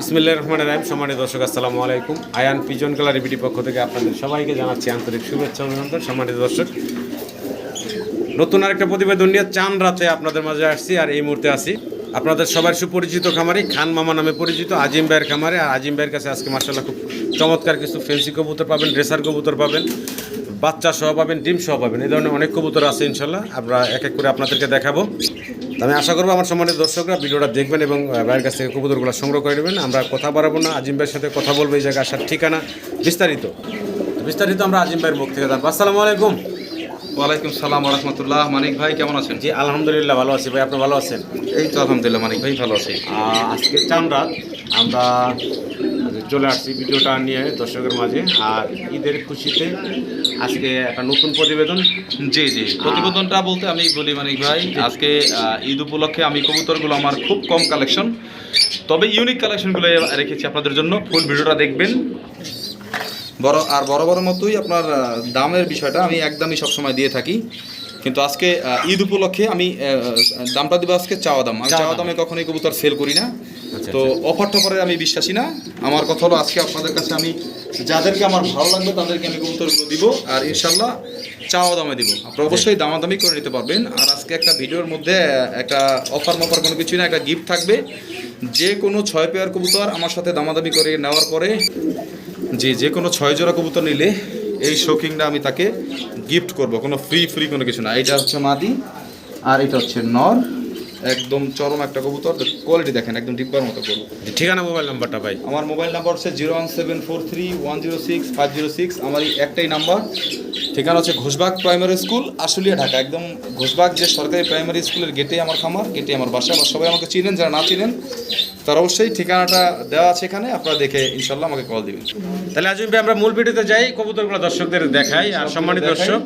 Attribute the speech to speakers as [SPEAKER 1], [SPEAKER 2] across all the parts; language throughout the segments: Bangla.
[SPEAKER 1] বিসমিল্লাহ রহমান রাহিম। সম্মানিত দর্শক, আসসালামু আলাইকুম। আয়ান পিজন গ্যালারি বিটি পক্ষ থেকে আপনাদের সবাইকে জানাচ্ছি আন্তরিক শুভেচ্ছা, অভিনন্দন। সম্মানিত দর্শক, নতুন আরেকটা প্রতিবেদন নিয়ে চান রাতে আপনাদের মাঝে আসছি আর এই মুহূর্তে আসি আপনাদের সবার সুপরিচিত খামারি খান মামা নামে পরিচিত আজিম ভাইয়ের খামারে। আর আজিম ভাইয়ের কাছে আজকে মার্শাল্লাহ খুব চমৎকার কিছু ফেন্সি কবুতর পাবেন ড্রেসার কবুতর পাবেন, বাচ্চা সহ পাবেন, ডিম সহ পাবেন। এই ধরনের অনেক কবুতর আছে ইনশাল্লাহ আমরা এক এক করে আপনাদেরকে দেখাবো। আমি আশা করব আমার সম্মানিত দর্শকরা ভিডিওটা দেখবেন এবং ভাইয়ের কাছ থেকে কবুতরগুলো সংগ্রহ করে নেবেন। আমরা কথা বাড়াবো না আজিম ভাইয়ের সাথে কথা বলব এই জায়গায় আসার ঠিকানা বিস্তারিত। বিস্তারিত আমরা আজিম ভাইয়ের মুখ থেকে জানব। আসসালামু আলাইকুম।
[SPEAKER 2] ওয়ালাইকুম সালাম রহমতুল্লাহ মানিক ভাই কেমন আছেন?
[SPEAKER 1] জি আলহামদুলিল্লাহ ভালো আছি ভাই। আপনি ভালো আছেন?
[SPEAKER 2] এই তো আলহামদুলিল্লাহ মানিক ভাই ভালো আছি।
[SPEAKER 1] আজকে চান রাত। আমরা চলে আসছি ভিডিওটা নিয়ে দর্শকের মাঝে। আর ঈদের খুশিতে আজকে একটা নতুন প্রতিবেদন।
[SPEAKER 2] জি জি। প্রতিবেদনটা বলতে আমি বলি মানিক ভাই আজকে ঈদ উপলক্ষে আমি কবুতরগুলো আমার খুব কম কালেকশন তবে ইউনিক কালেকশনগুলো রেখেছি আপনাদের জন্য। ফুল ভিডিওটা দেখবেন। বড় আর বড় বড় মতোই আপনার দামের বিষয়টা আমি একদমই সবসময় দিয়ে থাকি। কিন্তু আজকে ঈদ উপলক্ষে আমি দামটা দিব আজকে চাওয়া দাম। আমি
[SPEAKER 1] চাওয়া দামে।
[SPEAKER 2] কখনোই কবুতর সেল করি না।
[SPEAKER 1] আচ্ছা,
[SPEAKER 2] তো অফার টফারে আমি বিশ্বাসী না। আমার কথা হলো আজকে আপনাদের কাছে আমি যাদেরকে আমার ভালো লাগবে তাদেরকে আমি কবুতরগুলো দিব। আর ইনশাল্লাহ চাওয়া দামে দিব। আপনারা অবশ্যই দামাদামি করে নিতে পারবেন। আর আজকে একটা ভিডিওর মধ্যে একটা অফার মফার কোনো কিছুই না একটা গিফট থাকবে। যে কোনো ছয় পেয়ার কবুতর আমার সাথে দামাদামি করে নেওয়ার পরে যে যে কোনো ছয় জোড়া কবুতর নিলে এই শৌকিংটা আমি তাকে গিফট করব। কোনো ফ্রি ফ্রি কোনো কিছু না। এটা হচ্ছে মাদি আর এটা হচ্ছে নর। একদম চরম একটা কবুতর। কোয়ালিটি দেখেন একদম ডিব্বার মতো করব
[SPEAKER 1] ঠিকানা মোবাইল নাম্বারটা ভাই।
[SPEAKER 2] আমার মোবাইল নাম্বার হচ্ছে zero one seven four three one zero six five zero six আমার এই একটাই নাম্বার ঠিকানা হচ্ছে ঘোষবাগ প্রাইমারি স্কুল আশুলিয়া ঢাকা। একদম ঘোষবাগ যে সরকারি প্রাইমারি স্কুলের গেটে আমার খামার গেটে আমার বাসা। বা সবাই আমাকে চিনেন যারা না চিনেন তারা অবশ্যই ঠিকানাটা দেওয়া আছে এখানে আপনারা দেখে ইনশাল্লাহ আমাকে কল দিবেন।
[SPEAKER 1] তাহলে ভাই আমরা মূল ভিডিওতে যাই কবুতরগুলো দর্শকদের দেখাই আর সম্মানিত দর্শক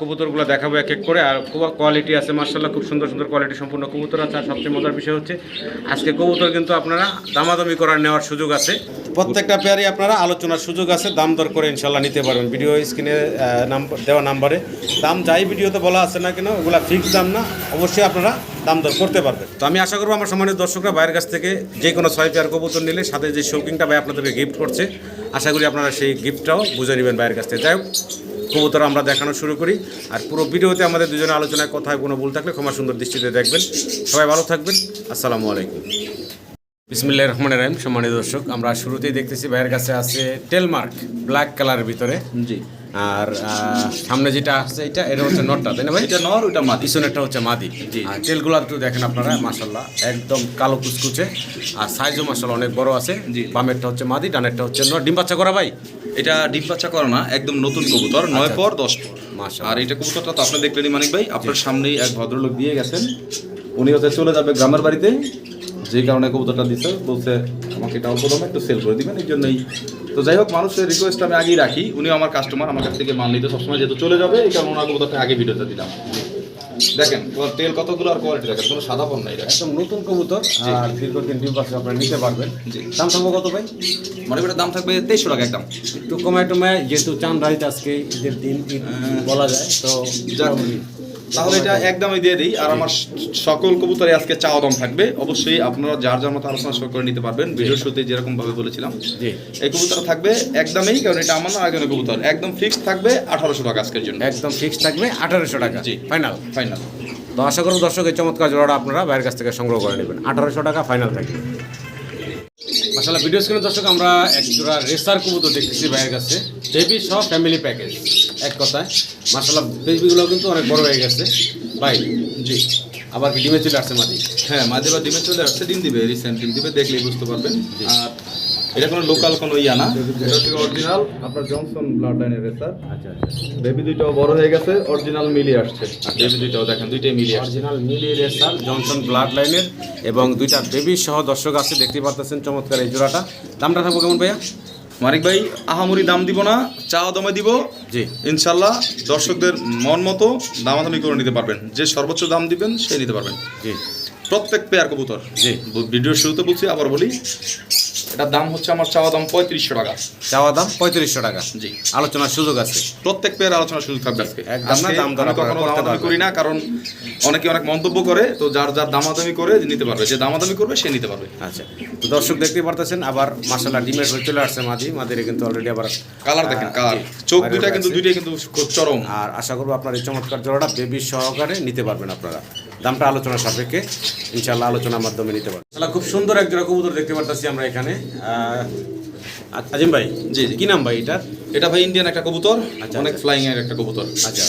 [SPEAKER 1] কবুতরগুলো দেখাবো এক এক করে আর খুব কোয়ালিটি আছে মার্শাল্লাহ খুব সুন্দর সুন্দর কোয়ালিটি সম্পূর্ণ কবুতর আছে আর সবচেয়ে মজার বিষয় হচ্ছে আজকে কবুতর কিন্তু আপনারা দামাদামি করার নেওয়ার সুযোগ আছে। প্রত্যেকটা পেয়ারই আপনারা আলোচনার সুযোগ আছে দাম দর করে ইনশাল্লাহ নিতে পারবেন। ভিডিও স্ক্রিনে নাম্বার দেওয়া নাম্বারে। দাম যাই ভিডিওতে বলা আছে না কেন ওগুলা ফিক্স দাম না অবশ্যই আপনারা দাম দর করতে পারবেন। তো আমি আশা করব আমার সম্মানিত দর্শকরা বাইরের কাছ থেকে যে কোনো ছয় পেয়ার কবুতর নিলে সাথে যে শৌকিংটা ভাই আপনাদেরকে গিফট করছে আশা করি আপনারা সেই গিফটটাও বুঝে নেবেন ভাইয়ের কাছ থেকে। যাই হোক কবুতর আমরা দেখানো শুরু করি আর পুরো ভিডিওতে আমাদের দুজনে আলোচনায় কথায় কোনো ভুল থাকলে ক্ষমা সুন্দর দৃষ্টিতে দেখবেন। সবাই ভালো থাকবেন আসসালামু আলাইকুম। বিসমিল্লাহ রহমান রাহিম সম্মানিত দর্শক আমরা শুরুতেই দেখতেছি ভাইয়ের কাছে আছে টেলমার্ক ব্ল্যাক কালারের ভিতরে।
[SPEAKER 2] জি।
[SPEAKER 1] আর সামনে যেটা আছে এটা এটা হচ্ছে নটটা তাই না ভাই?
[SPEAKER 2] এটা নর ওটা মাদি।
[SPEAKER 1] পিছনেরটা হচ্ছে মাদি। আর তেলগুলো একটু দেখেন আপনারা মাসাল্লাহ একদম কালো কুচকুচে। আর সাইজও মাসাল্লাহ অনেক বড় আছে।
[SPEAKER 2] জি।
[SPEAKER 1] বামেরটা হচ্ছে মাদি ডানেরটা হচ্ছে নর। ডিম বাচ্চা করা ভাই?
[SPEAKER 2] এটা ডিম বাচ্চা করে না একদম নতুন কবুতর নয় পর দশ পর। আর এটা কবুতরটা তো আপনি দেখলেনই মানিক ভাই আপনার সামনেই এক ভদ্রলোক দিয়ে গেছেন। উনি হচ্ছে চলে যাবে গ্রামের বাড়িতে। যে কারণে কবুতরটা দিচ্ছে বলছে আমাকে এটা অল্প দামে একটু সেল করে দিবেন এই জন্যই। তো যাই হোক মানুষের রিকোয়েস্ট আমি আগেই রাখি। উনিও আমার কাস্টমার আমার কাছ থেকে মাল নিতে সবসময় যেহেতু চলে যাবে এই কারণে ওনার কবুতরটা আগে ভিডিওতে দিলাম। দেখেন তোমার তেল কতগুলো আর কোয়ালিটি দেখেন কোনো সাদা পণ নাই
[SPEAKER 1] একদম নতুন কবুতর আর দীর্ঘদিন ডিম বাচ্চা আপনারা নিতে পারবেন। দাম থাকব কত ভাই?
[SPEAKER 2] মানে এটার দাম থাকবে তেইশশো টাকা একদম।
[SPEAKER 1] একটু কমায় টমায় যেহেতু চান রাইত আজকে ঈদের দিন বলা যায় তো
[SPEAKER 2] তাহলে এটা একদমই দিয়ে দিই। আর আমার সকল কবুতরে আজকে চাওয়া দাম থাকবে। অবশ্যই আপনারা যার যার মতো আলোচনা করে নিতে পারবেন। ভিডিও শুতে যেরকম ভাবে বলেছিলাম।
[SPEAKER 1] জি।
[SPEAKER 2] এই কবুতর থাকবে একদমই কারণ এটা আমার না কবুতর। একদম ফিক্সড থাকবে আঠারোশো টাকা আজকের জন্য।
[SPEAKER 1] একদম ফিক্স থাকবে আঠারোশো টাকা।
[SPEAKER 2] জি।
[SPEAKER 1] ফাইনাল
[SPEAKER 2] ফাইনাল
[SPEAKER 1] তো আশা করব দর্শক এই চমৎকার জোড়াটা আপনারা বাইরের কাছ থেকে সংগ্রহ করে নেবেন। আঠারোশো টাকা ফাইনাল থাকবে। আসলে ভিডিও স্ক্রিনে দর্শক আমরা এক জোড়া রেসার কবুতর দেখতেছি ভাইয়ের কাছে। বেবি সহ ফ্যামিলি প্যাকেজ এক কথায়। মাসাল্লাহ বেবিগুলো কিন্তু অনেক বড় হয়ে গেছে। ভাই
[SPEAKER 2] জি।
[SPEAKER 1] আবার কি ডিমে চলে আসছে মাদি?
[SPEAKER 2] হ্যাঁ মাঝে বা ডিমে চলে আসছে ডিম দিবে রিসেন্ট ডিম দিবে দেখলেই বুঝতে পারবেন। আর এটা কোনো লোকাল কোনো ইয়া না? এটা হচ্ছে অরিজিনাল আপনার জনসন ব্লাড লাইনের রেসার।
[SPEAKER 1] আচ্ছা আচ্ছা।
[SPEAKER 2] বেবি দুইটাও বড় হয়ে গেছে অরিজিনাল মিলি আসছে। বেবি দুইটাও দেখেন দুইটাই মিলি
[SPEAKER 1] অরিজিনাল মিলি রেসার জনসন ব্লাড লাইনের এবং দুইটা বেবি সহ দর্শক আছে দেখতে পাচ্ছেন চমৎকার এই জোড়াটা। দামটা থাকব কেমন ভাইয়া?
[SPEAKER 2] মানিক ভাই আহামরি দাম দিব না চা দমে দিব।
[SPEAKER 1] জি।
[SPEAKER 2] ইনশাল্লাহ দর্শকদের মন মতো দামাদামি করে নিতে পারবেন। যে সর্বোচ্চ দাম দিবেন সে নিতে পারবেন।
[SPEAKER 1] জি।
[SPEAKER 2] প্রত্যেক পেয়ার কবুতর।
[SPEAKER 1] জি।
[SPEAKER 2] ভিডিওর শুরুতে বলছি আবার বলি এটার দাম হচ্ছে আমার চাওয়া দাম পঁয়ত্রিশশো টাকা।
[SPEAKER 1] চাওয়া দাম পঁয়ত্রিশশো টাকা।
[SPEAKER 2] জি।
[SPEAKER 1] আলোচনার সুযোগ আছে।
[SPEAKER 2] প্রত্যেক পেয়ার আলোচনার সুযোগ থাকবে আজকে।
[SPEAKER 1] একদম না,
[SPEAKER 2] আজকে
[SPEAKER 1] দাম
[SPEAKER 2] আমি কখনো দামাদামি করি না কারণ অনেকে অনেক মন্তব্য করে তো যার যার দামাদামি করে নিতে পারবে। যে দামাদামি করবে সে নিতে পারবে।
[SPEAKER 1] আচ্ছা। তো দর্শক দেখতে পারতেছেন আবার মাসাল্লাহ ডিমের হয়ে চলে আসছে মাঝি। মাঝিরে কিন্তু অলরেডি আবার
[SPEAKER 2] কালার দেখেন কালার চোখ দুইটা কিন্তু দুইটাই কিন্তু খুব চরম।
[SPEAKER 1] আর আশা করব আপনার এই চমৎকার জোড়াটা বেবি সহকারে নিতে পারবেন আপনারা। দামটা আলোচনা সাপেক্ষে। ইনশাল্লাহ আলোচনার মাধ্যমে নিতে পারব। তাহলে খুব সুন্দর এক জোড়া কবুতর দেখতে পারতেছি আমরা এখানে। আজিম ভাই
[SPEAKER 2] জি, জি।
[SPEAKER 1] কি নাম ভাই এটা
[SPEAKER 2] এটা ভাই ইন্ডিয়ান একটা কবুতর
[SPEAKER 1] আচ্ছা,
[SPEAKER 2] অনেক ফ্লাইং এর একটা কবুতর।
[SPEAKER 1] আচ্ছা।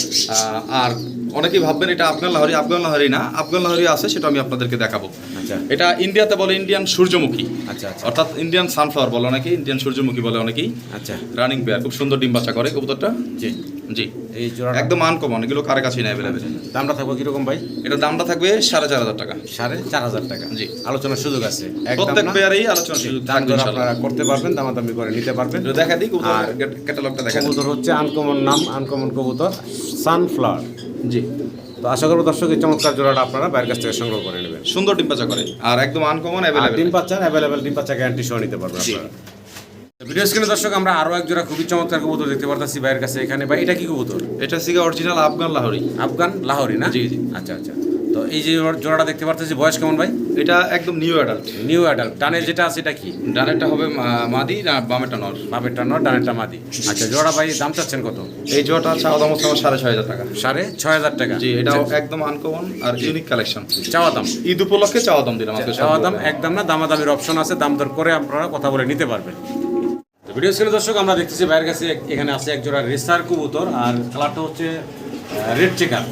[SPEAKER 2] আর অনেকেই ভাববেন এটা আফগান লাহরি আফগান লাহরি না। আফগান লাহরি আছে সেটা আমি আপনাদেরকে দেখাবো।
[SPEAKER 1] আচ্ছা।
[SPEAKER 2] এটা ইন্ডিয়াতে বলে ইন্ডিয়ান সূর্যমুখী।
[SPEAKER 1] আচ্ছা আচ্ছা।
[SPEAKER 2] অর্থাৎ ইন্ডিয়ান সানফ্লাওয়ার বলে অনেকেই ইন্ডিয়ান সূর্যমুখী বলে অনেকেই।
[SPEAKER 1] আচ্ছা।
[SPEAKER 2] রানিং পেয়ার খুব সুন্দর ডিম বাচ্চা করে কবুতরটা।
[SPEAKER 1] জি।
[SPEAKER 2] জি।
[SPEAKER 1] এই জোড়াটা?
[SPEAKER 2] একদম আনকমন এগুলো কারে কাছে না অ্যাভেলেবেল
[SPEAKER 1] দামটা থাকবে কীরকম ভাই?
[SPEAKER 2] এটার দামটা থাকবে সাড়ে চার হাজার টাকা।
[SPEAKER 1] সাড়ে চার হাজার টাকা।
[SPEAKER 2] জি।
[SPEAKER 1] আলোচনার সুযোগ আছে।
[SPEAKER 2] প্রত্যেক? পেয়ারেই আলোচনা সুযোগ থাকবে
[SPEAKER 1] আপনারা করতে পারবেন দামাদামি করে নিতে পারবেন।
[SPEAKER 2] দেখা দিই কবুতর ক্যাটালগটা দেখা
[SPEAKER 1] কবুতর হচ্ছে আনকমন নাম আনকমন কবুতর সানফ্লাওয়ার।
[SPEAKER 2] জি।
[SPEAKER 1] তো আশা করব দর্শক এই চমৎকার জোড়াটা আপনারা বাইরের কাছ থেকে সংগ্রহ করে নেবেন।
[SPEAKER 2] সুন্দর ডিম পাচা করে। আর একদম আনকমন অ্যাভেলেবেল
[SPEAKER 1] ডিম পাচ্ছেন অ্যাভেলেবেল ডিম পাচা গ্যারান্টি সহ নিতে পারবেন আপনারা। ভিডিও স্ক্রিনে দর্শক আমরা আরও এক জোড়া খুবই চমৎকার কবুতর দেখতে পারতাছি বাইরের কাছে এখানে। ভাই এটা কি কবুতর?
[SPEAKER 2] এটা সিগা original Afghan Lahori.
[SPEAKER 1] Afghan Lahori না?
[SPEAKER 2] জি, জি।
[SPEAKER 1] আচ্ছা আচ্ছা। তো এই যে জোড়াটা দেখতে পারতেছি বয়স কেমন ভাই?
[SPEAKER 2] এটা একদম নিউ অ্যাডাল্ট
[SPEAKER 1] নিউ অ্যাডাল্ট ডানের যেটা আছে এটা কি?
[SPEAKER 2] ডানেরটা হবে মাদি না বামেরটা নর?
[SPEAKER 1] বাপেরটা নয় ডানেরটা মাদি। আচ্ছা জোড়া ভাই দাম চাচ্ছেন কত?
[SPEAKER 2] এই জোড়াটা চাওয়া দাম হচ্ছে আমার সাড়ে ছয় হাজার টাকা।
[SPEAKER 1] সাড়ে ছয় হাজার টাকা।
[SPEAKER 2] জি এটা একদম আনকমন আর ইউনিক কালেকশন
[SPEAKER 1] চাওয়া দাম?
[SPEAKER 2] ঈদ উপলক্ষে চাওয়া দাম দিলাম আজকে
[SPEAKER 1] চাওয়া দাম একদম না দামাদামির অপশন আছে দাম দর করে আপনারা কথা বলে নিতে পারবেন। ভিডিও স্ক্রিনে দর্শক আমরা দেখতেছি বাইরের কাছে এখানে আছে এক জোড়া রেসার কবুতর আর কালারটা হচ্ছে রেড চেকার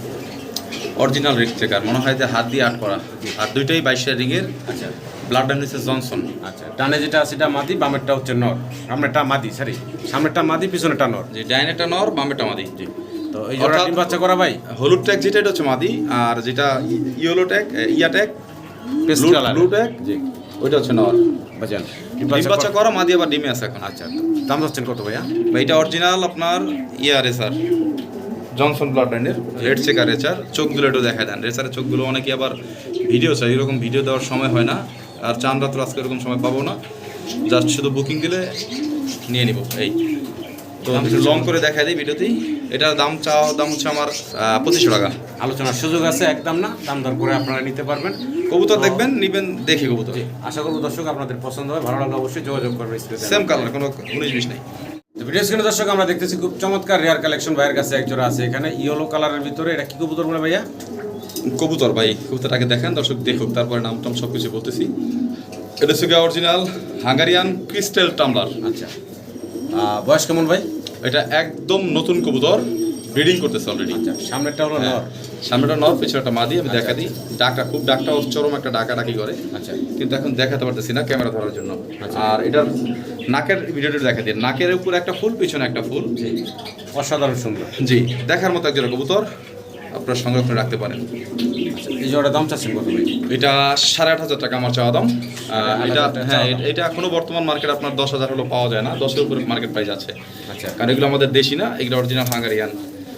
[SPEAKER 2] অরিজিনাল রিক চেকার মনে হয় যে হাত দিয়ে আট করা। আর দুইটাই বাইশের রিংয়ের
[SPEAKER 1] আচ্ছা।
[SPEAKER 2] ব্লাড অ্যান্ড জনসন
[SPEAKER 1] আচ্ছা ডানে যেটা আছে এটা মাদি বামেরটা হচ্ছে নর। সামনেরটা মাদি সরি সামনেরটা মাদি পিছনেরটা নর।
[SPEAKER 2] যে ডাইনেটা নর বামেটা মাদি। জি।
[SPEAKER 1] তো এই জোড়া ডিম বাচ্চা করা ভাই?
[SPEAKER 2] হলুদ ট্যাগ যেটা এটা হচ্ছে মাদি আর যেটা ইয়েলো ট্যাগ ইয়া tag
[SPEAKER 1] paste
[SPEAKER 2] Blue-
[SPEAKER 1] colour
[SPEAKER 2] blue tag?
[SPEAKER 1] জি।
[SPEAKER 2] ওইটা হচ্ছে নর।
[SPEAKER 1] বাজান
[SPEAKER 2] ডিম বাচ্চা করা মাদি আবার ডিমে আছে এখন।
[SPEAKER 1] আচ্ছা দাম যাচ্ছেন কত ভাইয়া?
[SPEAKER 2] ভাই এটা অরিজিনাল আপনার ইয়া রেসার জনসন ব্লাড ব্র্যান্ডের রেড চেকার রেচার চোখগুলো একটু দেখা দেন। রেসারের চোখগুলো অনেকে আবার ভিডিও চাই এরকম ভিডিও দেওয়ার সময় হয় না। আর চান রাত্র আজকে এরকম সময় পাবো না। জাস্ট শুধু বুকিং দিলে নিয়ে নিব এই। তো আমি লং করে দেখা দিই ভিডিওতেই এটার দাম চাওয়া দাম হচ্ছে আমার পঁচিশশো টাকা।
[SPEAKER 1] আলোচনার সুযোগ আছে একদম না দাম দর করে আপনারা নিতে পারবেন।
[SPEAKER 2] কবুতর দেখবেন নিবেন দেখি কবুতর।
[SPEAKER 1] আশা করব দর্শক আপনাদের পছন্দ হয় ভালো লাগলে অবশ্যই যোগাযোগ করবে
[SPEAKER 2] সেম কালার কোনো উনিশ বিশ নেই।
[SPEAKER 1] ভিডিও স্ক্রিনে দর্শক আমরা দেখতেছি খুব চমৎকার রেয়ার কালেকশন ভাইয়ের কাছে একজোড়া আছে এখানে ইয়েলো কালারের ভিতরে। এটা কি কবুতর বলে ভাইয়া?
[SPEAKER 2] কবুতর ভাই কবুতরটাকে দেখেন দর্শক দেখুক তারপরে নাম টাম সব কিছু বলতেছি। এটা সুগা অরিজিনাল হাঙ্গারিয়ান ক্রিস্টাল টামলার
[SPEAKER 1] আচ্ছা। বয়স কেমন ভাই?
[SPEAKER 2] এটা একদম নতুন কবুতর। ব্রিডিং করতেছে অলরেডি
[SPEAKER 1] আচ্ছা সামনেরটা হলো নর
[SPEAKER 2] সামনেটা নর পিছনেটা মাদি আমি দেখা দিই। ডাকা খুব ডাকটা ওর চরম একটা ডাকা ডাকি করে।
[SPEAKER 1] আচ্ছা।
[SPEAKER 2] কিন্তু এখন দেখাতে পারতেছি না ক্যামেরা ধরার জন্য।
[SPEAKER 1] আচ্ছা।
[SPEAKER 2] আর এটার নাকের ভিডিওটা দেখা দিই। নাকের উপর একটা ফুল পিছনে একটা ফুল।
[SPEAKER 1] জি। অসাধারণ সুন্দর।
[SPEAKER 2] জি দেখার মতো একজন কবুতর আপনার সংরক্ষণ রাখতে পারেন।
[SPEAKER 1] আচ্ছা, এই জোড়া দাম চাচ্ছেন কত
[SPEAKER 2] এটা সাড়ে আট হাজার টাকা আমার চাওয়া দাম। এটা হ্যাঁ এটা এখনও বর্তমান মার্কেট আপনার দশ হাজার হলো পাওয়া যায় না। দশের উপরে মার্কেট প্রাইস আছে।
[SPEAKER 1] আচ্ছা।
[SPEAKER 2] কারণ এগুলো আমাদের দেশি না এগুলো অরিজিনাল হাঙ্গারিয়ান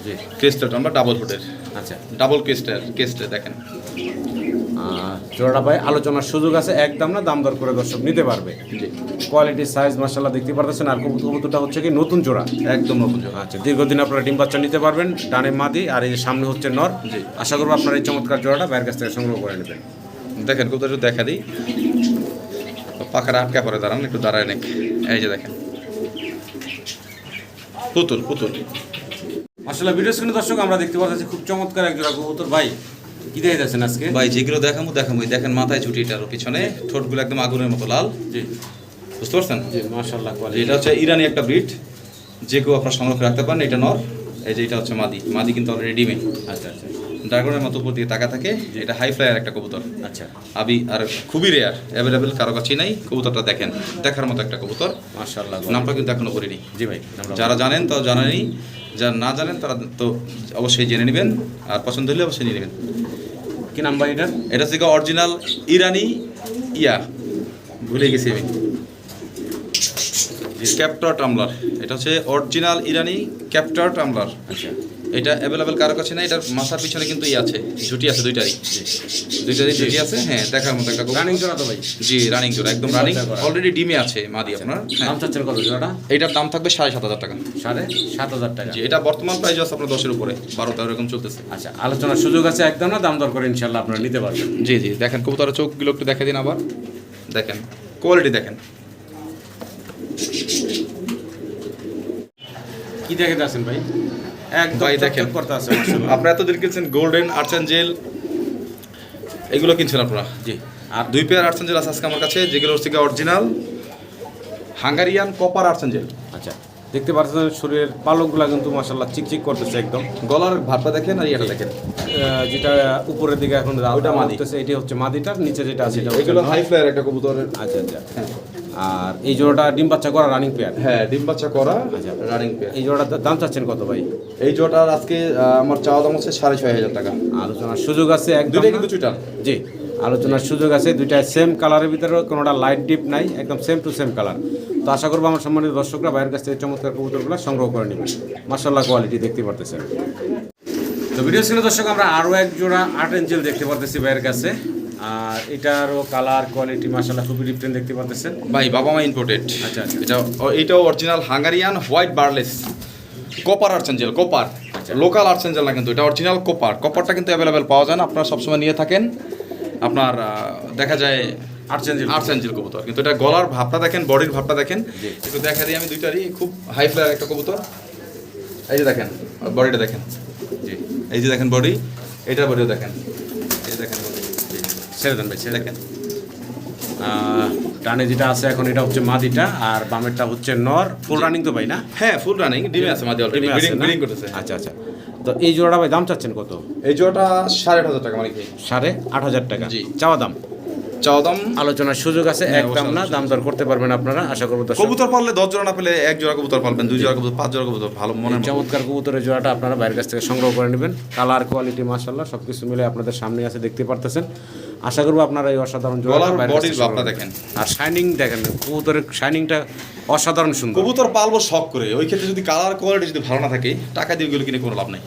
[SPEAKER 1] জি।
[SPEAKER 2] কেস্টের আমরা ডাবল ফুটের
[SPEAKER 1] আচ্ছা।
[SPEAKER 2] ডাবল কেস্টের কেস্টে দেখেন।
[SPEAKER 1] জোড়াটা ভাই আলোচনার সুযোগ আছে একদম না দাম দর করে দর্শক নিতে পারবে। কোয়ালিটি সাইজ মাসাল্লাহ দেখতে পারতেছেন আর কবুতর কবুতরটা হচ্ছে কি নতুন জোড়া।
[SPEAKER 2] একদম নতুন জোড়া।
[SPEAKER 1] আচ্ছা দীর্ঘদিন আপনারা ডিম বাচ্চা নিতে পারবেন ডানে মাদি আর এই সামনে হচ্ছে নর।
[SPEAKER 2] জি।
[SPEAKER 1] আশা করব আপনার এই চমৎকার জোড়াটা বাইরের কাছ থেকে সংগ্রহ করে নেবেন।
[SPEAKER 2] দেখেন একটু দেখা দিই। পাখাটা আটকা পরে দাঁড়ান একটু দাঁড়ায় নেক এই যে দেখেন। পুতুল পুতুল।
[SPEAKER 1] আসলে ভিডিও স্ক্রিনে দর্শক আমরা দেখতে পাচ্ছি খুব চমৎকার এক জোড়া কবুতর। ভাই কি দেখে যাচ্ছেন আজকে?
[SPEAKER 2] ভাই যেগুলো দেখামো দেখামো। দেখেন মাথায় চুটিটার পিছনে। ঠোঁটগুলো একদম আগুনের মতো লাল।
[SPEAKER 1] জি।
[SPEAKER 2] বুঝতে পারছেন?
[SPEAKER 1] জি মাশাল্লাহ
[SPEAKER 2] যে
[SPEAKER 1] কোয়ালিটি
[SPEAKER 2] এটা হচ্ছে ইরানি একটা ব্রিড যে কেউ আপনার সংরক্ষণ রাখতে পারেন এটা নর। এই যে এটা হচ্ছে মাদি। মাদি কিন্তু অলরেডি ডিমে।
[SPEAKER 1] আচ্ছা আচ্ছা।
[SPEAKER 2] ড্রাগনের মতো উপর দিয়ে তাকা থাকে। এটা হাই ফ্লায়ার একটা কবুতর।
[SPEAKER 1] আচ্ছা।
[SPEAKER 2] আবি আর খুবই রেয়ার অ্যাভেলেবেল কারও কাছেই নাই। কবুতরটা দেখেন। দেখার মতো একটা কবুতর।
[SPEAKER 1] মার্শাল্লাহ
[SPEAKER 2] নামটা কিন্তু এখনও করিনি
[SPEAKER 1] জি ভাই
[SPEAKER 2] যারা জানেন তারা জানেনই। যারা না জানেন তারা তো অবশ্যই জেনে নেবেন আর পছন্দ হলে অবশ্যই নিয়ে নেবেন।
[SPEAKER 1] কি নাম ভাই এটা?
[SPEAKER 2] এটা হচ্ছে অরিজিনাল ইরানি ইয়া ভুলে গেছি আমি। ক্যাপ্টার টামলার এটা হচ্ছে অরিজিনাল ইরানি ক্যাপ্টার টামলার
[SPEAKER 1] আচ্ছা।
[SPEAKER 2] এটা অ্যাভেলেবেল কারও কাছে না এটার মাথার পিছনে কিন্তু ই আছে ঝুটি আছে দুইটারই। দুইটারই ঝুটি আছে হ্যাঁ দেখার মতো একটা
[SPEAKER 1] রানিং জোড়া তো ভাই।
[SPEAKER 2] জি রানিং জোড়া একদম রানিং অলরেডি ডিমে আছে মাদি আপনার হ্যাঁ।
[SPEAKER 1] দাম চাচ্ছেন কত জোড়াটা?
[SPEAKER 2] এটার দাম থাকবে সাড়ে সাত হাজার টাকা।
[SPEAKER 1] সাড়ে সাত হাজার টাকা।
[SPEAKER 2] জি এটা বর্তমান প্রাইস আছে আপনার দশের উপরে বারো তেরো এরকম চলতেছে।
[SPEAKER 1] আচ্ছা আলোচনার সুযোগ আছে একদম না দাম দর করে ইনশাল্লাহ আপনারা নিতে পারবেন।
[SPEAKER 2] জি জি দেখেন কবুতরের চোখগুলো একটু দেখে দিন আবার। দেখেন কোয়ালিটি দেখেন।
[SPEAKER 1] কি দেখে আছেন ভাই?
[SPEAKER 2] ভাই দেখেন।
[SPEAKER 1] করতে আছে।
[SPEAKER 2] আপনারা এতদিন কিনছেন গোল্ডেন আর্চান জেল এগুলো কিনছেন আপনারা?
[SPEAKER 1] জি। আর
[SPEAKER 2] দুই পেয়ার আর্চান জেল আছে আজকে আমার কাছে যেগুলো হচ্ছে original Hungarian copper archangel
[SPEAKER 1] আচ্ছা দেখতে পাচ্ছেন শরীরের পালকগুলো কিন্তু মাশাআল্লাহ চিকচিক করতেছে একদম।
[SPEAKER 2] গলার ভাবটা দেখেন আর ইয়েটা দেখেন।
[SPEAKER 1] যেটা উপরের দিকে এখন
[SPEAKER 2] ওটা মাদি।
[SPEAKER 1] উঠতেছে এটি হচ্ছে মাদিটার নিচে যেটা আছে এটা
[SPEAKER 2] এগুলো হাই ফ্লায়ার একটা কবুতরের।
[SPEAKER 1] আচ্ছা আচ্ছা। আর এই জোড়াটা ডিম বাচ্চা করা রানিং পেয়ার
[SPEAKER 2] হ্যাঁ ডিম বাচ্চা করা
[SPEAKER 1] আচ্ছা।
[SPEAKER 2] রানিং পেয়ার
[SPEAKER 1] এই জোড়াটার দাম চাচ্ছেন কত ভাই?
[SPEAKER 2] এই জোটার আজকে আমার চাওয়া দাম হচ্ছে সাড়ে ছয় হাজার টাকা।
[SPEAKER 1] আলোচনার সুযোগ আছে একদম
[SPEAKER 2] দুইটাই
[SPEAKER 1] না?
[SPEAKER 2] কিন্তু চুইটাল
[SPEAKER 1] জি আলোচনার সুযোগ আছে দুইটা সেম কালারের ভিতরে কোনোটা লাইট ডিপ নাই একদম সেম টু সেম কালার তো আশা করব আমার সম্মানিত দর্শকরা বাইরের কাছ থেকে চমৎকার কবুতরগুলো সংগ্রহ করে নেবেন। মার্শাল্লাহ কোয়ালিটি দেখতে পারতেছেন। তো ভিডিও স্ক্রিনে দর্শক আমরা আরও এক জোড়া আর্ট এঞ্জেল দেখতে পারতেছি বাইরের কাছে। আর এটারও কালার কোয়ালিটি মার্শাল্লাহ খুবই ডিফারেন্ট দেখতে পারতেছেন।
[SPEAKER 2] ভাই বাবা মা ইম্পোর্টেড
[SPEAKER 1] আচ্ছা, আচ্ছা।
[SPEAKER 2] এটা ও- এটাও original Hungarian white barless copper archangel copper local archangel না কিন্তু এটা অরিজিনাল কপার কপারটা কিন্তু অ্যাভেলেবেল পাওয়া যায় না আপনারা সবসময় নিয়ে থাকেন। আপনার দেখা যায়
[SPEAKER 1] আর্ট এঞ্জেল
[SPEAKER 2] আর্চেঞ্জেল কবুতর কিন্তু এটা গলার ভাবটা দেখেন বডির ভাবটা দেখেন। একটু দেখা দিই আমি দুইটারই খুব হাই ফ্লায়ার একটা কবুতর। এই যে দেখেন বডিটা দেখেন। জি এই যে দেখেন বডি এটার বডিও দেখেন এই যে দেখেন body। জি।
[SPEAKER 1] ছেড়ে দেন ভাই
[SPEAKER 2] দেখেন
[SPEAKER 1] ডানে যেটা আছে এখন এটা হচ্ছে মাদিটা আর বামেরটা হচ্ছে নর। ফুল রানিং তো ভাই না?
[SPEAKER 2] হ্যাঁ ফুল রানিং ডিমে আছে মাদি অলরেডি ব্রিডিং করতেছে।
[SPEAKER 1] আচ্ছা আচ্ছা। তো এই জোড়াটা ভাই দাম চাচ্ছেন কত?
[SPEAKER 2] এই জোড়াটা সাড়ে আট হাজার টাকা মানে কি
[SPEAKER 1] সাড়ে আট হাজার টাকা।
[SPEAKER 2] জি।
[SPEAKER 1] চাওয়া দাম?
[SPEAKER 2] চাওয়া দাম
[SPEAKER 1] আলোচনার সুযোগ আছে
[SPEAKER 2] হ্যাঁ,
[SPEAKER 1] একদম না? দাম দর করতে পারবেন আপনারা আশা করব
[SPEAKER 2] কবুতর পারলে দশ জোড়া না পেলে এক জোড়া কবুতর পালবেন দুই জোড়া কবুতর পাঁচ জোড়া কবুতর ভালো মনে
[SPEAKER 1] চমৎকার কবুতরের জোড়াটা আপনারা বাইরের কাছ থেকে সংগ্রহ করে নেবেন। কালার কোয়ালিটি মাশাল্লাহ সব কিছু মিলে আপনাদের সামনে আছে দেখতে পারতেছেন। আশা করব আপনারা এই অসাধারণ
[SPEAKER 2] দেখেন।
[SPEAKER 1] আর শাইনিং দেখেন কবুতরের শাইনিংটা অসাধারণ সুন্দর।
[SPEAKER 2] কবুতর পালবো শখ করে। ওই ক্ষেত্রে যদি কালার কোয়ালিটি যদি ভালো না থাকে টাকা দিয়ে ওগুলো কিনে কোনো লাভ নেই।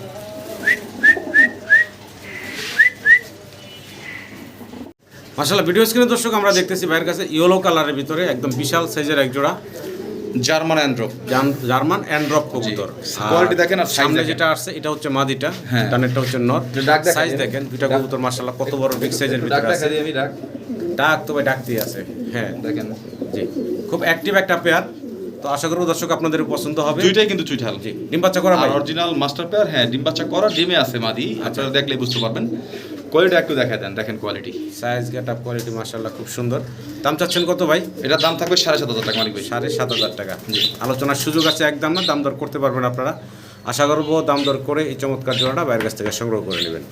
[SPEAKER 1] মাশাল্লাহ ভিডিও স্ক্রিনে দর্শক আমরা দেখতেছি ভাইয়ের কাছে ইয়েলো কালারের ভিতরে একদম বিশাল সাইজের এক জোড়া।
[SPEAKER 2] জার্মান অ্যান্ড্রপ
[SPEAKER 1] জার্মান অ্যান্ড্রপ কবুতর।
[SPEAKER 2] Quality দেখেন আর
[SPEAKER 1] সামনে যেটা আসছে এটা হচ্ছে মাদিটা
[SPEAKER 2] হ্যাঁ।
[SPEAKER 1] ডানেরটা হচ্ছে নর
[SPEAKER 2] ডাক
[SPEAKER 1] সাইজ দেখেন দুইটা কবুতর মাশাল্লাহ কত বড় বিগ সাইজের
[SPEAKER 2] ডাক
[SPEAKER 1] ভিতরে আছে।
[SPEAKER 2] ডাক।
[SPEAKER 1] ডাক তো ভাই ডাকতেই আছে। হ্যাঁ।
[SPEAKER 2] দেখেন।
[SPEAKER 1] জি। খুব অ্যাক্টিভ একটা পেয়ার তো আশা করব দর্শক আপনাদের পছন্দ হবে।
[SPEAKER 2] দুইটাই কিন্তু চুইঠাল
[SPEAKER 1] জি। ডিম বাচ্চা করা ভাই?
[SPEAKER 2] অরিজিনাল মাস্টার পেয়ার হ্যাঁ ডিম বাচ্চা করা ডিমে আছে মাদি। আপনারা দেখলেই বুঝতে পারবেন। কোয়ালিটি একটু দেখা দেন দেখেন quality
[SPEAKER 1] size get up quality মাশাল্লাহ খুব সুন্দর। দাম চাচ্ছেন কত ভাই?
[SPEAKER 2] এটার দাম থাকবে সাড়ে সাত হাজার টাকা মালিক ভাই
[SPEAKER 1] সাড়ে সাত হাজার টাকা। আলোচনার সুযোগ আছে একদম না দাম দর করতে পারবেন আপনারা। আশা করব দাম দর করে এই চমৎকার জোড়াটা বাইরের কাছ থেকে সংগ্রহ করে নেবেন।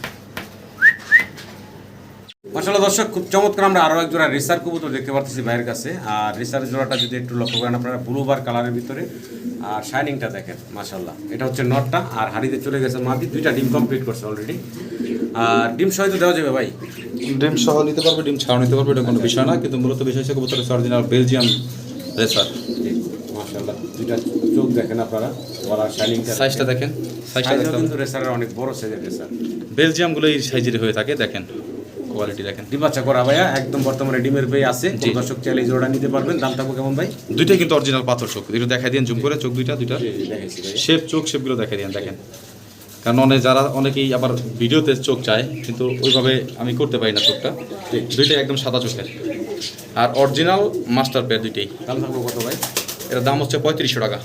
[SPEAKER 1] মাসাল্লাহ দর্শক খুব চমৎকার আমরা আরও এক জোড়া রিসার কবুতর দেখতে পাচ্ছি বাইরের কাছে। আর রিসার জোড়াটা যদি একটু লক্ষ্য করেন আপনারা ব্লু বার কালারের ভিতরে। আর শাইনিংটা দেখেন মাসাল্লাহ এটা হচ্ছে নটটা আর হাড়িতে চলে গেছে মাদি। দুইটা ডিম কমপ্লিট করছে অলরেডি আর ডিম সহিত দেওয়া যাবে ভাই?
[SPEAKER 2] ডিম সহ নিতে পারবে ডিম ছাড়াও নিতে পারবে এটা কোনো বিষয় না। কিন্তু মূলত বিষয় হচ্ছে কবুতর অরিজিনাল বেলজিয়াম রেসার
[SPEAKER 1] দুইটা চোখ দেখেন আপনারা শাইনিংটা
[SPEAKER 2] সাইজটা দেখেন। সাইজটা
[SPEAKER 1] কিন্তু রেসারের অনেক বড় সাইজের রেসার
[SPEAKER 2] বেলজিয়ামগুলো এই সাইজের হয়ে থাকে দেখেন। কোয়ালিটি দেখেন।
[SPEAKER 1] ডিম বাচ্চা করা ভাইয়া একদম বর্তমানে ডিমের বেই আছে।
[SPEAKER 2] জি।
[SPEAKER 1] কোন দর্শক চাইলে জোড়া নিতে পারবেন দাম থাকব কেমন ভাই?
[SPEAKER 2] দুইটাই কিন্তু অরিজিনাল পাথর চোখ। একটু দেখাই দিন জুম করে চোখ দুইটা দুইটা। শেপ চোখ শেপগুলো দেখাই দিন দেখেন। কারণ অনেক যারা অনেকেই আবার ভিডিওতে চোখ চায় কিন্তু ওইভাবে আমি করতে পারি না চোখটা। দুইটাই একদম সাদা চোখের। আর অরিজিনাল মাস্টার পেয়ার দুইটাই।
[SPEAKER 1] দাম থাকব কত ভাই?
[SPEAKER 2] এর দাম হচ্ছে পঁয়ত্রিশশো টাকা।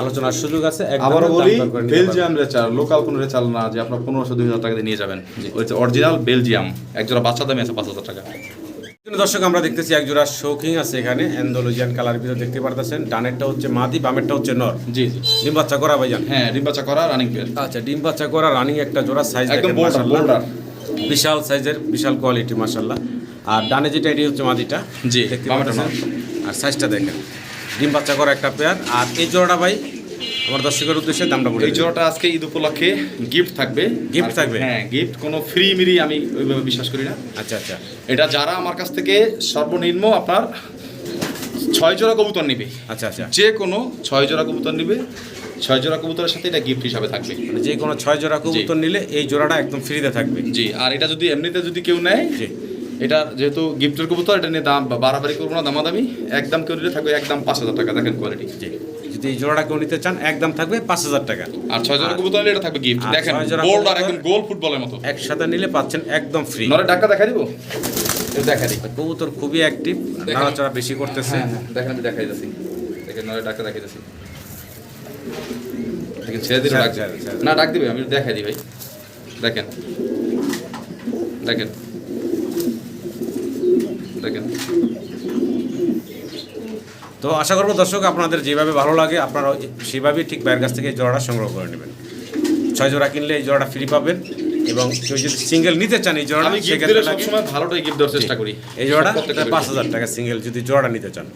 [SPEAKER 1] আলোচনার সুযোগ আছে
[SPEAKER 2] আবারও বলি। বেলজিয়াম রেচার লোকাল কোনো রেচাল না যে আপনার পনেরোশো দুই হাজার টাকা দিয়ে নিয়ে যাবেন। ওই অরিজিনাল বেলজিয়াম একজোড়া বাচ্চা দামে আছে পাঁচ হাজার টাকা।
[SPEAKER 1] দর্শক আমরা দেখতেছি এক জোড়া শৌখিং আছে এখানে অ্যান্ডোলজিয়ান কালার ভিতরে দেখতে পারতেছেন। ডানেরটা হচ্ছে মাদি বামেরটা হচ্ছে নর।
[SPEAKER 2] জি জি।
[SPEAKER 1] ডিম বাচ্চা করা ভাইজান?
[SPEAKER 2] হ্যাঁ ডিম বাচ্চা করা রানিং পেয়ার
[SPEAKER 1] আচ্ছা ডিম বাচ্চা করা রানিং একটা জোড়া সাইজ
[SPEAKER 2] একদম
[SPEAKER 1] মাশাআল্লাহ।
[SPEAKER 2] boulder।
[SPEAKER 1] বিশাল সাইজের বিশাল কোয়ালিটি মাশাল্লাহ আর ডানে যেটা এটি হচ্ছে মাদিটা।
[SPEAKER 2] জি,
[SPEAKER 1] দেখতে পাচ্ছেন? আর সাইজটা দেখেন। ডিম বাচ্চা করা একটা পেয়ার আর এই জোড়াটা ভাই আমার দর্শকের উদ্দেশ্যে দামটা বলে
[SPEAKER 2] এই জোড়াটা আজকে ঈদ উপলক্ষে গিফট থাকবে। আর-
[SPEAKER 1] থাকবে?
[SPEAKER 2] হ্যাঁ গিফট কোনো ফ্রি মিরি আমি ওইভাবে বিশ্বাস করি না।
[SPEAKER 1] আচ্ছা আচ্ছা।
[SPEAKER 2] এটা যারা আমার কাছ থেকে সর্বনিম্ন আপনার ছয় জোড়া কবুতর নিবে
[SPEAKER 1] আচ্ছা আচ্ছা।
[SPEAKER 2] যে কোনো ছয় জোড়া কবুতর নিবে। ছয় জোড়া কবুতরের সাথে এটা গিফট হিসাবে থাকবে।
[SPEAKER 1] মানে যে কোনো ছয় জোড়া কবুতর নিলে এই জোড়াটা একদম ফ্রিতে থাকবে।
[SPEAKER 2] জি আর এটা যদি এমনিতে যদি কেউ নেয়
[SPEAKER 1] জি।
[SPEAKER 2] এটা যেহেতু গিফটের কবুতর এটা নিয়ে দাম বাড়াবাড়ি করব না দামাদামি। একদম কেউ নিলে থাকবে একদম পাঁচ হাজার টাকা দেখেন কোয়ালিটি
[SPEAKER 1] জি। যদি জোড়াটা কেউ নিতে চান একদম থাকবে পাঁচ হাজার টাকা।
[SPEAKER 2] আর ছয় জোড়া কবুতর এটা থাকবে গিফট দেখেন গোল্ড আর একদম গোল ফুটবলের মতো।
[SPEAKER 1] একসাথে নিলে পাচ্ছেন একদম ফ্রি
[SPEAKER 2] নরে ডাক্কা দেখা দিব? দেখা দিই।
[SPEAKER 1] কবুতর খুবই অ্যাক্টিভ। নাড়াচাড়া বেশি করতেছে।
[SPEAKER 2] হ্যাঁ, হ্যাঁ, দেখেন আমি দেখাই যাচ্ছি দেখেন নরে ডাক্কা দেখাই যাচ্ছি দেখেন ছেড়ে দিলে ডাক। না ডাক দিবে আমি দেখাই দিই ভাই। দেখেন। দেখেন। দেখেন।
[SPEAKER 1] তো আশা করব দর্শক আপনাদের যেভাবে ভালো লাগে আপনারা সেভাবেই ঠিক বাইরের কাছ থেকে এই জোড়াটা সংগ্রহ করে নেবেন। ছয় জোড়া কিনলে এই জোড়াটা ফ্রি পাবেন এবং কেউ যদি সিঙ্গেল নিতে চান এই জোড়াটা সেক্ষেত্রে
[SPEAKER 2] ভালোটাই গিফট দেওয়ার চেষ্টা করি।
[SPEAKER 1] এই জোড়াটা পাঁচ হাজার টাকা সিঙ্গেল যদি জোড়াটা নিতে চান।